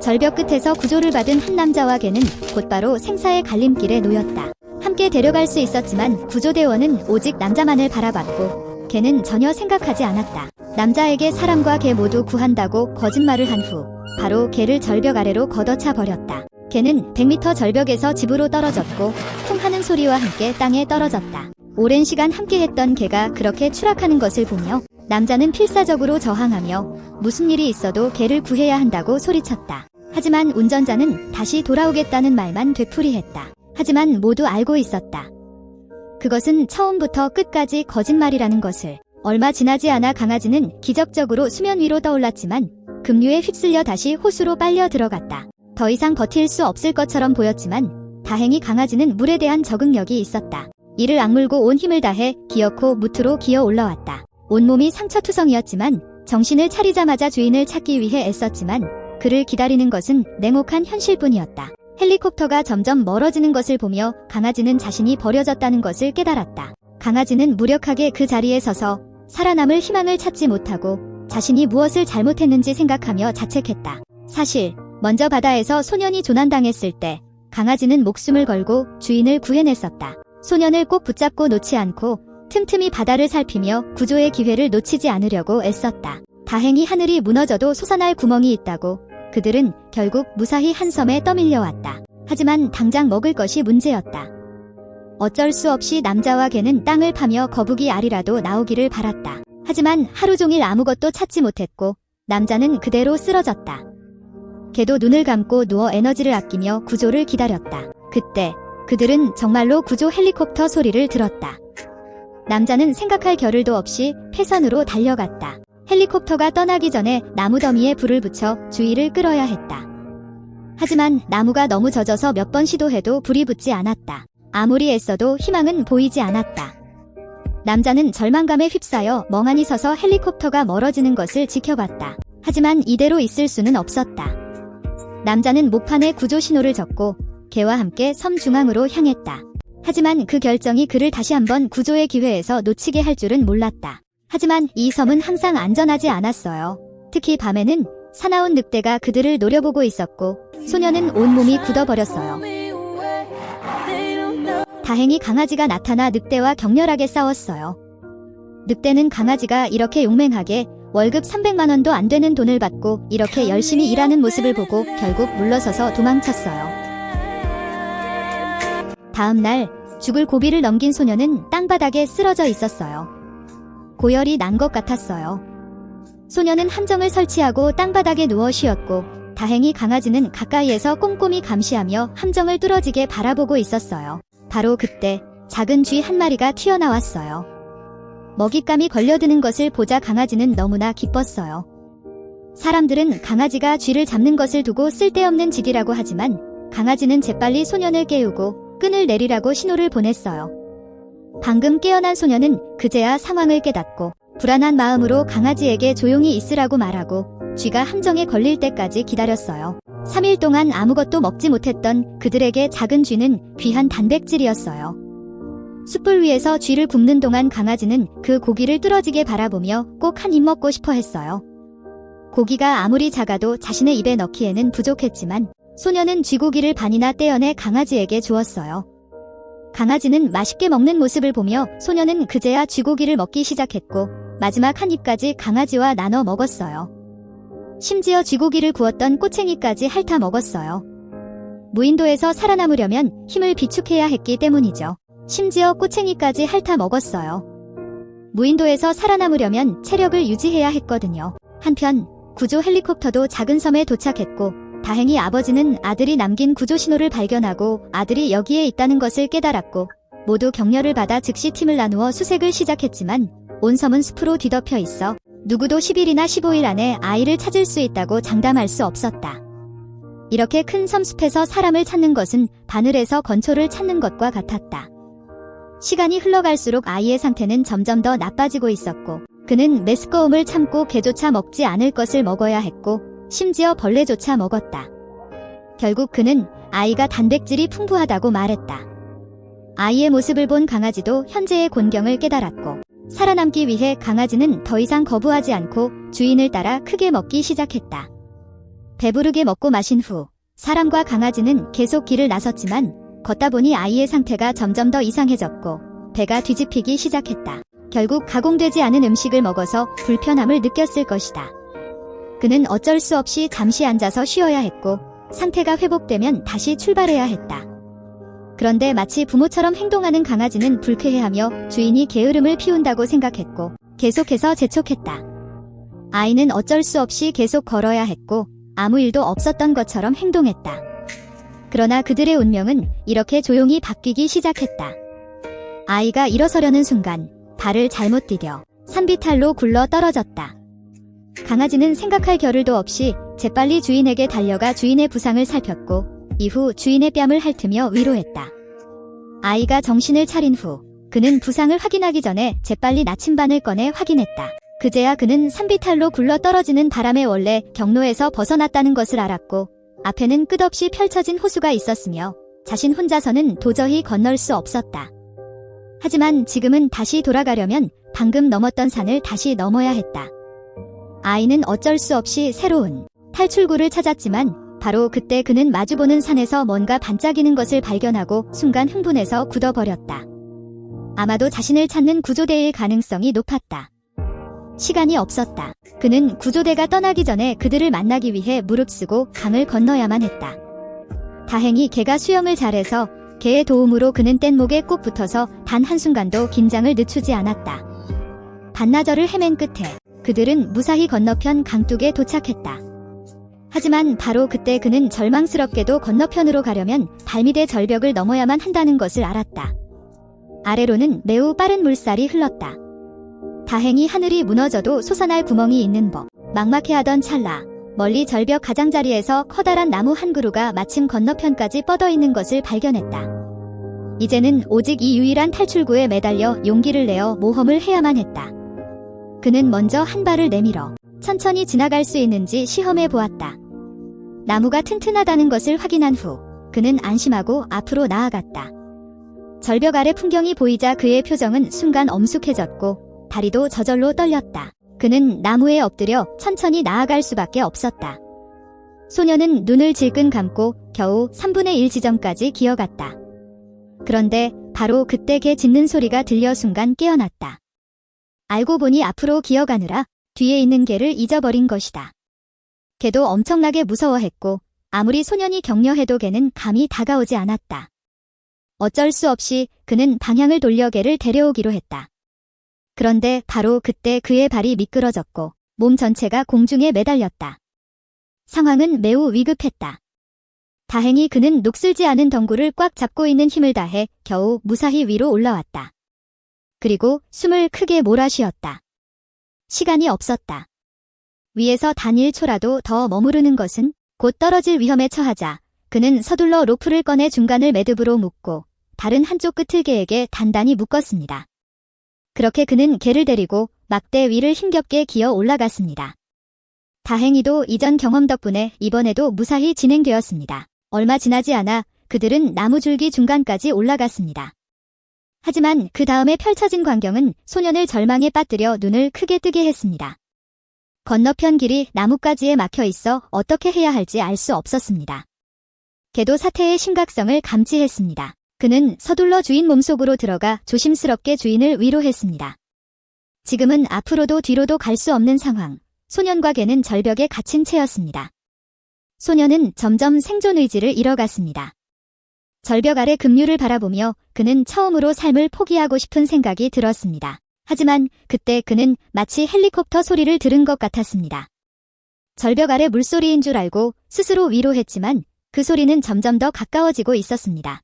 절벽 끝에서 구조를 받은 한 남자와 개는 곧바로 생사의 갈림길에 놓였다. 함께 데려갈 수 있었지만 구조대원은 오직 남자만을 바라봤고 개는 전혀 생각하지 않았다. 남자에게 사람과 개 모두 구한다고 거짓말을 한 후 바로 개를 절벽 아래로 걷어차 버렸다. 개는 100m 절벽에서 집으로 떨어졌고 쿵 하는 소리와 함께 땅에 떨어졌다. 오랜 시간 함께했던 개가 그렇게 추락하는 것을 보며 남자는 필사적으로 저항하며 무슨 일이 있어도 개를 구해야 한다고 소리쳤다. 하지만 운전자는 다시 돌아오겠다는 말만 되풀이했다. 하지만 모두 알고 있었다. 그것은 처음부터 끝까지 거짓말이라는 것을. 얼마 지나지 않아 강아지는 기적적으로 수면 위로 떠올랐지만 급류에 휩쓸려 다시 호수로 빨려 들어갔다. 더 이상 버틸 수 없을 것처럼 보였지만 다행히 강아지는 물에 대한 적응력이 있었다. 이를 악물고 온 힘을 다해 기어코 무트로 기어 올라왔다. 온몸이 상처투성이었지만 정신을 차리자마자 주인을 찾기 위해 애썼지만 그를 기다리는 것은 냉혹한 현실뿐이었다. 헬리콥터가 점점 멀어지는 것을 보며 강아지는 자신이 버려졌다는 것을 깨달았다. 강아지는 무력하게 그 자리에 서서 살아남을 희망을 찾지 못하고 자신이 무엇을 잘못했는지 생각하며 자책했다. 사실 먼저 바다에서 소년이 조난당했을 때 강아지는 목숨을 걸고 주인을 구해냈었다. 소년을 꼭 붙잡고 놓지 않고 틈틈이 바다를 살피며 구조의 기회를 놓치지 않으려고 애썼다. 다행히 하늘이 무너져도 솟아날 구멍이 있다고 그들은 결국 무사히 한 섬에 떠밀려왔다. 하지만 당장 먹을 것이 문제였다. 어쩔 수 없이 남자와 개는 땅을 파며 거북이 알이라도 나오기를 바랐다. 하지만 하루 종일 아무것도 찾지 못했고 남자는 그대로 쓰러졌다. 개도 눈을 감고 누워 에너지를 아끼며 구조를 기다렸다. 그때 그들은 정말로 구조 헬리콥터 소리를 들었다. 남자는 생각할 겨를도 없이 패선으로 달려갔다. 헬리콥터가 떠나기 전에 나무 더미에 불을 붙여 주의를 끌어야 했다. 하지만 나무가 너무 젖어서 몇 번 시도해도 불이 붙지 않았다. 아무리 애써도 희망은 보이지 않았다. 남자는 절망감에 휩싸여 멍하니 서서 헬리콥터가 멀어지는 것을 지켜봤다. 하지만 이대로 있을 수는 없었다. 남자는 목판에 구조 신호를 적고 개와 함께 섬 중앙으로 향했다. 하지만 그 결정이 그를 다시 한번 구조의 기회에서 놓치게 할 줄은 몰랐다. 하지만 이 섬은 항상 안전하지 않았어요. 특히 밤에는 사나운 늑대가 그들을 노려보고 있었고 소녀는 온몸이 굳어버렸어요. 다행히 강아지가 나타나 늑대와 격렬하게 싸웠어요. 늑대는 강아지가 이렇게 용맹하게 월급 300만 원도 안 되는 돈을 받고 이렇게 열심히 일하는 모습을 보고 결국 물러서서 도망쳤어요. 다음 날 죽을 고비를 넘긴 소녀는 땅바닥에 쓰러져 있었어요. 고열이 난 것 같았어요. 소녀는 함정을 설치하고 땅바닥에 누워 쉬었고 다행히 강아지는 가까이에서 꼼꼼히 감시하며 함정을 뚫어지게 바라보고 있었어요. 바로 그때 작은 쥐 한 마리가 튀어나왔어요. 먹잇감이 걸려드는 것을 보자 강아지는 너무나 기뻤어요. 사람들은 강아지가 쥐를 잡는 것을 두고 쓸데없는 짓이라고 하지만 강아지는 재빨리 소년을 깨우고 끈을 내리라고 신호를 보냈어요. 방금 깨어난 소년은 그제야 상황을 깨닫고 불안한 마음으로 강아지에게 조용히 있으라고 말하고 쥐가 함정에 걸릴 때까지 기다렸어요. 3일 동안 아무것도 먹지 못했던 그들에게 작은 쥐는 귀한 단백질이었어요. 숯불 위에서 쥐를 굽는 동안 강아지는 그 고기를 뚫어지게 바라보며 꼭 한 입 먹고 싶어 했어요. 고기가 아무리 작아도 자신의 입에 넣기에는 부족했지만 소녀는 쥐고기를 반이나 떼어내 강아지에게 주었어요. 강아지는 맛있게 먹는 모습을 보며 소녀는 그제야 쥐고기를 먹기 시작했고 마지막 한 입까지 강아지와 나눠 먹었어요. 심지어 쥐고기를 구웠던 꼬챙이까지 핥아 먹었어요. 무인도에서 살아남으려면 힘을 비축해야 했기 때문이죠. 심지어 꼬챙이까지 핥아 먹었어요. 무인도에서 살아남으려면 체력을 유지해야 했거든요. 한편 구조 헬리콥터도 작은 섬에 도착했고 다행히 아버지는 아들이 남긴 구조 신호를 발견하고 아들이 여기에 있다는 것을 깨달았고 모두 격려를 받아 즉시 팀을 나누어 수색을 시작했지만 온 섬은 숲으로 뒤덮여 있어 누구도 10일이나 15일 안에 아이를 찾을 수 있다고 장담할 수 없었다. 이렇게 큰 섬숲에서 사람을 찾는 것은 바늘에서 건초를 찾는 것과 같았다. 시간이 흘러갈수록 아이의 상태는 점점 더 나빠지고 있었고 그는 메스꺼움을 참고 개조차 먹지 않을 것을 먹어야 했고 심지어 벌레조차 먹었다. 결국 그는 아이가 단백질이 풍부하다고 말했다. 아이의 모습을 본 강아지도 현재의 곤경을 깨달았고 살아남기 위해 강아지는 더 이상 거부하지 않고 주인을 따라 크게 먹기 시작했다. 배부르게 먹고 마신 후 사람과 강아지는 계속 길을 나섰지만 걷다 보니 아이의 상태가 점점 더 이상해졌고 배가 뒤집히기 시작했다. 결국 가공되지 않은 음식을 먹어서 불편함을 느꼈을 것이다. 그는 어쩔 수 없이 잠시 앉아서 쉬어야 했고 상태가 회복되면 다시 출발해야 했다. 그런데 마치 부모처럼 행동하는 강아지는 불쾌해하며 주인이 게으름을 피운다고 생각했고 계속해서 재촉했다. 아이는 어쩔 수 없이 계속 걸어야 했고 아무 일도 없었던 것처럼 행동했다. 그러나 그들의 운명은 이렇게 조용히 바뀌기 시작했다. 아이가 일어서려는 순간 발을 잘못 디뎌 산비탈로 굴러 떨어졌다. 강아지는 생각할 겨를도 없이 재빨리 주인에게 달려가 주인의 부상을 살폈고 이후 주인의 뺨을 핥으며 위로했다. 아이가 정신을 차린 후 그는 부상을 확인하기 전에 재빨리 나침반을 꺼내 확인했다. 그제야 그는 산비탈로 굴러 떨어지는 바람에 원래 경로에서 벗어났다는 것을 알았고 앞에는 끝없이 펼쳐진 호수가 있었으며 자신 혼자서는 도저히 건널 수 없었다. 하지만 지금은 다시 돌아가려면 방금 넘었던 산을 다시 넘어야 했다. 아이는 어쩔 수 없이 새로운 탈출구를 찾았지만 바로 그때 그는 마주보는 산에서 뭔가 반짝이는 것을 발견하고 순간 흥분해서 굳어버렸다. 아마도 자신을 찾는 구조대일 가능성이 높았다. 시간이 없었다. 그는 구조대가 떠나기 전에 그들을 만나기 위해 무릅쓰고 강을 건너야만 했다. 다행히 개가 수영을 잘해서 개의 도움으로 그는 뗏목에 꼭 붙어서 단 한순간도 긴장을 늦추지 않았다. 반나절을 헤맨 끝에 그들은 무사히 건너편 강둑에 도착했다. 하지만 바로 그때 그는 절망스럽게도 건너편으로 가려면 발밑의 절벽을 넘어야만 한다는 것을 알았다. 아래로는 매우 빠른 물살이 흘렀다. 다행히 하늘이 무너져도 솟아날 구멍이 있는 법. 막막해하던 찰나 멀리 절벽 가장자리에서 커다란 나무 한 그루가 마침 건너편까지 뻗어 있는 것을 발견했다. 이제는 오직 이 유일한 탈출구에 매달려 용기를 내어 모험을 해야만 했다. 그는 먼저 한 발을 내밀어 천천히 지나갈 수 있는지 시험해 보았다. 나무가 튼튼하다는 것을 확인한 후 그는 안심하고 앞으로 나아갔다. 절벽 아래 풍경이 보이자 그의 표정은 순간 엄숙해졌고 다리도 저절로 떨렸다. 그는 나무에 엎드려 천천히 나아갈 수밖에 없었다. 소녀는 눈을 질끈 감고 겨우 3분의 1 지점까지 기어갔다. 그런데 바로 그때 개 짖는 소리가 들려 순간 깨어났다. 알고 보니 앞으로 기어가느라 뒤에 있는 개를 잊어버린 것이다. 개도 엄청나게 무서워했고 아무리 소년이 격려해도 개는 감히 다가오지 않았다. 어쩔 수 없이 그는 방향을 돌려 개를 데려오기로 했다. 그런데 바로 그때 그의 발이 미끄러졌고 몸 전체가 공중에 매달렸다. 상황은 매우 위급했다. 다행히 그는 녹슬지 않은 덩굴을 꽉 잡고 있는 힘을 다해 겨우 무사히 위로 올라왔다. 그리고 숨을 크게 몰아쉬었다. 시간이 없었다. 위에서 단 1초라도 더 머무르는 것은 곧 떨어질 위험에 처하자 그는 서둘러 로프를 꺼내 중간을 매듭으로 묶고 다른 한쪽 끝을 개에게 단단히 묶었습니다. 그렇게 그는 개를 데리고 막대 위를 힘겹게 기어 올라갔습니다. 다행히도 이전 경험 덕분에 이번에도 무사히 진행되었습니다. 얼마 지나지 않아 그들은 나무줄기 중간까지 올라갔습니다. 하지만 그 다음에 펼쳐진 광경은 소년을 절망에 빠뜨려 눈을 크게 뜨게 했습니다. 건너편 길이 나뭇가지에 막혀 있어 어떻게 해야 할지 알 수 없었습니다. 개도 사태의 심각성을 감지했습니다. 그는 서둘러 주인 몸속으로 들어가 조심스럽게 주인을 위로했습니다. 지금은 앞으로도 뒤로도 갈 수 없는 상황. 소년과 개는 절벽에 갇힌 채였습니다. 소년은 점점 생존 의지를 잃어갔습니다. 절벽 아래 급류를 바라보며 그는 처음으로 삶을 포기하고 싶은 생각이 들었습니다. 하지만 그때 그는 마치 헬리콥터 소리를 들은 것 같았습니다. 절벽 아래 물소리인 줄 알고 스스로 위로했지만 그 소리는 점점 더 가까워지고 있었습니다.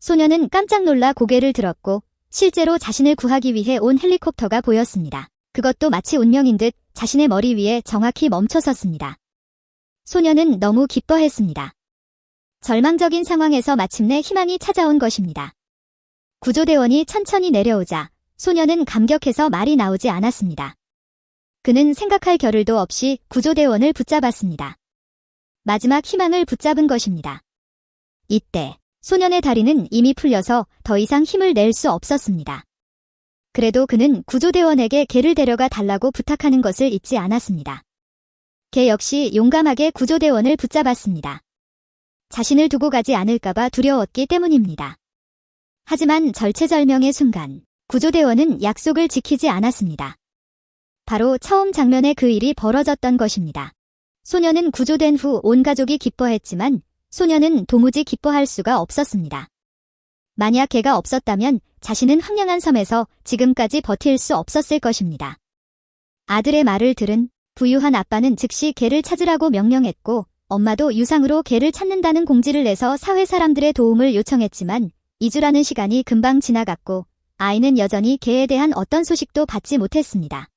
소년은 깜짝 놀라 고개를 들었고 실제로 자신을 구하기 위해 온 헬리콥터가 보였습니다. 그것도 마치 운명인 듯 자신의 머리 위에 정확히 멈춰 섰습니다. 소년은 너무 기뻐했습니다. 절망적인 상황에서 마침내 희망이 찾아온 것입니다. 구조대원이 천천히 내려오자 소년은 감격해서 말이 나오지 않았습니다. 그는 생각할 겨를도 없이 구조대원을 붙잡았습니다. 마지막 희망을 붙잡은 것입니다. 이때 소년의 다리는 이미 풀려서 더 이상 힘을 낼 수 없었습니다. 그래도 그는 구조대원에게 개를 데려가 달라고 부탁하는 것을 잊지 않았습니다. 개 역시 용감하게 구조대원을 붙잡았습니다. 자신을 두고 가지 않을까봐 두려웠기 때문입니다. 하지만 절체절명의 순간, 구조대원은 약속을 지키지 않았습니다. 바로 처음 장면에 그 일이 벌어졌던 것입니다. 소녀는 구조된 후 온 가족이 기뻐했지만 소녀는 도무지 기뻐할 수가 없었습니다. 만약 개가 없었다면 자신은 황량한 섬에서 지금까지 버틸 수 없었을 것입니다. 아들의 말을 들은 부유한 아빠는 즉시 개를 찾으라고 명령했고 엄마도 유상으로 개를 찾는다는 공지를 내서 사회 사람들의 도움을 요청했지만 2주라는 시간이 금방 지나갔고 아이는 여전히 개에 대한 어떤 소식도 받지 못했습니다.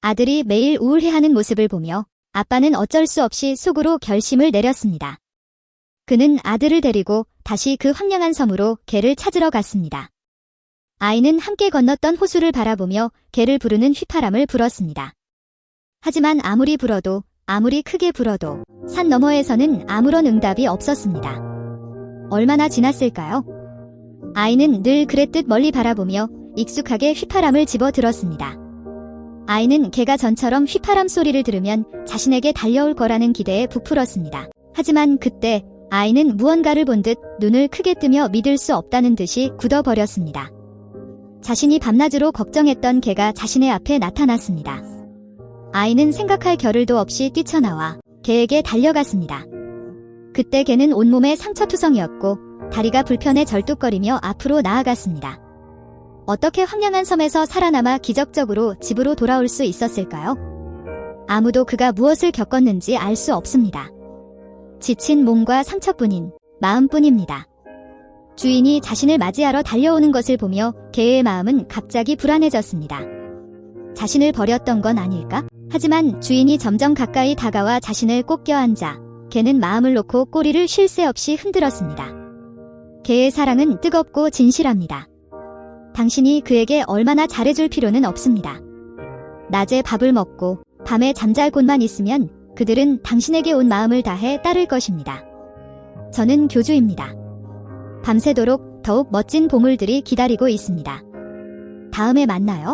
아들이 매일 우울해하는 모습을 보며 아빠는 어쩔 수 없이 속으로 결심을 내렸습니다. 그는 아들을 데리고 다시 그 황량한 섬으로 개를 찾으러 갔습니다. 아이는 함께 건넜던 호수를 바라보며 개를 부르는 휘파람을 불었습니다. 하지만 아무리 불어도 아무리 크게 불어도 산 너머에서는 아무런 응답이 없었습니다. 얼마나 지났을까요? 아이는 늘 그랬듯 멀리 바라보며 익숙하게 휘파람을 집어 들었습니다. 아이는 개가 전처럼 휘파람 소리를 들으면 자신에게 달려올 거라는 기대에 부풀었습니다. 하지만 그때 아이는 무언가를 본 듯 눈을 크게 뜨며 믿을 수 없다는 듯이 굳어버렸습니다. 자신이 밤낮으로 걱정했던 개가 자신의 앞에 나타났습니다. 아이는 생각할 겨를도 없이 뛰쳐나와 개에게 달려갔습니다. 그때 개는 온몸에 상처투성이었고 다리가 불편해 절뚝거리며 앞으로 나아갔습니다. 어떻게 황량한 섬에서 살아남아 기적적으로 집으로 돌아올 수 있었을까요? 아무도 그가 무엇을 겪었는지 알 수 없습니다. 지친 몸과 상처뿐인 마음뿐입니다. 주인이 자신을 맞이하러 달려오는 것을 보며 개의 마음은 갑자기 불안해졌습니다. 자신을 버렸던 건 아닐까? 하지만 주인이 점점 가까이 다가와 자신을 꼭 껴안자 개는 마음을 놓고 꼬리를 쉴 새 없이 흔들었습니다. 개의 사랑은 뜨겁고 진실합니다. 당신이 그에게 얼마나 잘해줄 필요는 없습니다. 낮에 밥을 먹고 밤에 잠잘 곳만 있으면 그들은 당신에게 온 마음을 다해 따를 것입니다. 저는 교주입니다. 밤새도록 더욱 멋진 보물들이 기다리고 있습니다. 다음에 만나요.